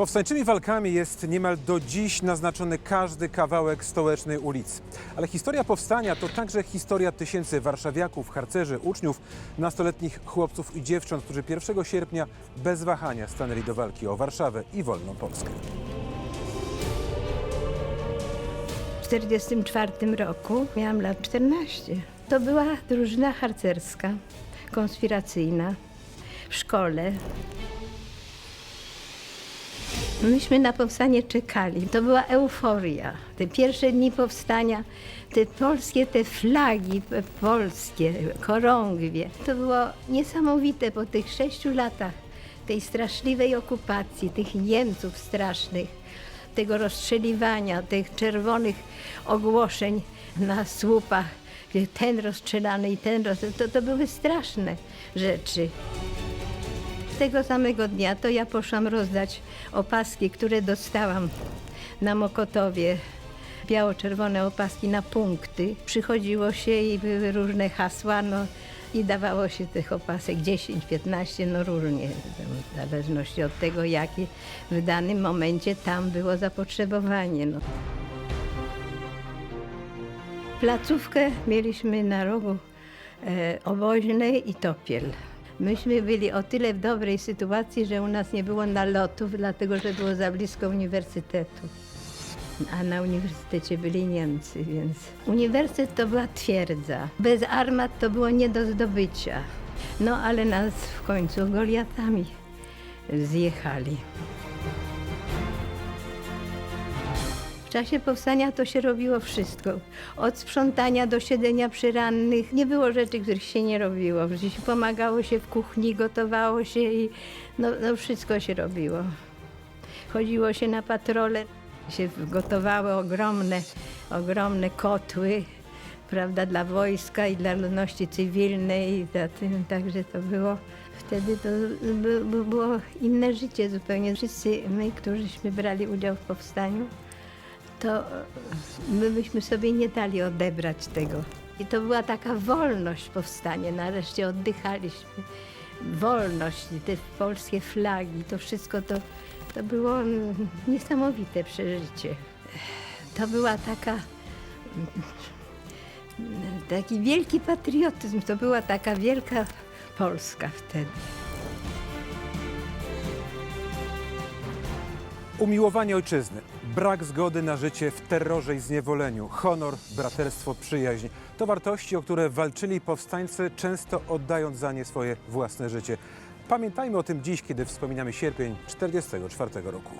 Powstańczymi walkami jest niemal do dziś naznaczony każdy kawałek stołecznej ulicy. Ale historia powstania to także historia tysięcy warszawiaków, harcerzy, uczniów, nastoletnich chłopców i dziewcząt, którzy 1 sierpnia bez wahania stanęli do walki o Warszawę i wolną Polskę. W 1944 roku miałam lat 14. To była drużyna harcerska, konspiracyjna, w szkole. Myśmy na powstanie czekali. To była euforia. Te pierwsze dni powstania, te polskie, te flagi polskie, chorągwie. To było niesamowite po tych sześciu latach tej straszliwej okupacji, tych Niemców strasznych, tego rozstrzeliwania, tych czerwonych ogłoszeń na słupach, ten rozstrzelany i ten roz... To, to były straszne rzeczy. Tego samego dnia to ja poszłam rozdać opaski, które dostałam na Mokotowie. Biało-czerwone opaski na punkty. Przychodziło się i były różne hasła, no i dawało się tych opasek 10, 15, no różnie, w zależności od tego, jakie w danym momencie tam było zapotrzebowanie. No. Placówkę mieliśmy na rogu e, Oboźnej i Topiel. Myśmy byli o tyle w dobrej sytuacji, że u nas nie było nalotów, dlatego że było za blisko uniwersytetu. A na uniwersytecie byli Niemcy, więc uniwersytet to była twierdza. Bez armat to było nie do zdobycia. No ale nas w końcu Goliatami zjechali. W czasie powstania to się robiło wszystko. Od sprzątania do siedzenia przy rannych. Nie było rzeczy, których się nie robiło. Gdzieś pomagało się w kuchni, gotowało się i no, no wszystko się robiło. Chodziło się na patrole, się gotowały ogromne, ogromne kotły, prawda, dla wojska i dla ludności cywilnej i za tym, także to było, wtedy to by, by było inne życie zupełnie. Wszyscy my, którzyśmy brali udział w powstaniu, to my byśmy sobie nie dali odebrać tego. I to była taka wolność powstanie, nareszcie oddychaliśmy. Wolność, te polskie flagi, to wszystko to, to było niesamowite przeżycie. To była taka, taki wielki patriotyzm, to była taka wielka Polska wtedy. Umiłowanie ojczyzny, brak zgody na życie w terrorze i zniewoleniu, honor, braterstwo, przyjaźń to wartości, o które walczyli powstańcy, często oddając za nie swoje własne życie. Pamiętajmy o tym dziś, kiedy wspominamy sierpień 1944 roku.